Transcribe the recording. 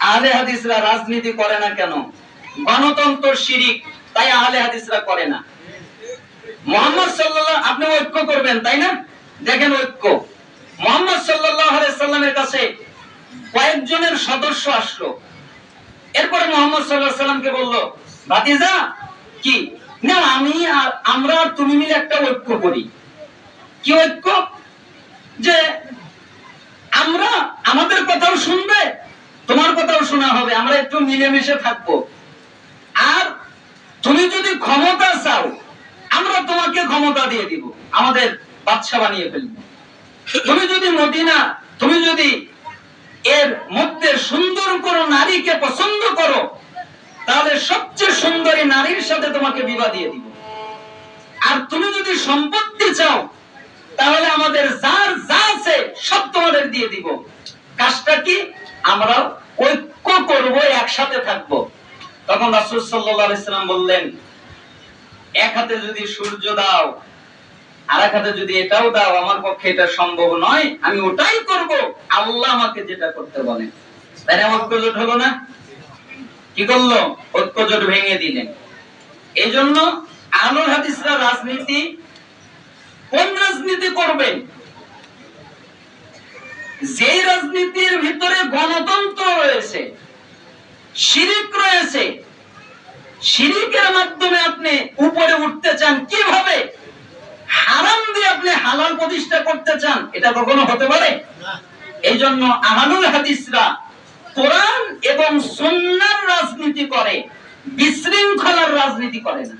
আহলে হাদিসরা রাজনীতি করে না কেন? গণতন্ত্র শিরিক, তাই আহলে হাদিসরা করে না। মোহাম্মদ সাল্লাল্লাহ আপনি ঐক্য করবেন, তাই না? দেখেন ঐক্য। মোহাম্মদ আলাইহি সাল্লামের কাছে কয়েকজনের সদস্য আসলো। এরপরে মোহাম্মদ সাল্লাল্লাহু সাল্লামকে বলল, ভাতিজা, কি? না, আমি আর, আমরা তুমি মিলে একটা ঐক্য করি। কি ঐক্য? যে আমরা আমাদের কথাও শুনবে তোমার কথাও শোনা হবে, আমরা একটু মিলেমিশে থাকব। আর তুমি যদি ক্ষমতা চাও, আমরা তোমাকে ক্ষমতা দিয়ে দিব, আমাদের বাদশা বানিয়ে ফেলব। তুমি যদি মদিনা, তুমি যদি এর মধ্যে সুন্দর কোনো নারীকে পছন্দ করো, তাহলে সবচেয়ে সুন্দরী নারীর সাথে তোমাকে বিবাহ দিয়ে দিব। আর তুমি যদি সম্পত্তি চাও, তাহলে আমাদের যার যা আছে সব তোমাদের দিয়ে দিব। কাজটা কি? আমরা ঐক্য করব একসাথে থাকব। তখন রাসূল সাল্লাল্লাহু আলাইহি সাল্লাম বললেন, এক হাতে যদি সূর্য দাও আর এক হাতে যদি এটাও দাও, আমার পক্ষে এটা সম্ভব নয়, আমি ওটাই করব। আল্লাহ আমাকে যেটা করতে না ঐক্যজোট হলো না? কি করল? ঐক্যজোট ভেঙে দিলেন। এই জন্য আলুল হাদিসরা রাজনীতি, কোন রাজনীতি করবেন? যে রাজনীতির ভিতরে গণতন্ত্র রয়েছে শিরিক রয়েছে। শিরিকের মাধ্যমে আপনি উপরে উঠতে চান কীভাবে? হারাম দিয়ে আপনি হালাল প্রতিষ্ঠা করতে চান এটা কখনো হতে পারে? এই জন্য আহানুল হাদিসরা কোরআন এবং সন্ন্যার রাজনীতি করে বিশৃঙ্খলার রাজনীতি করে না।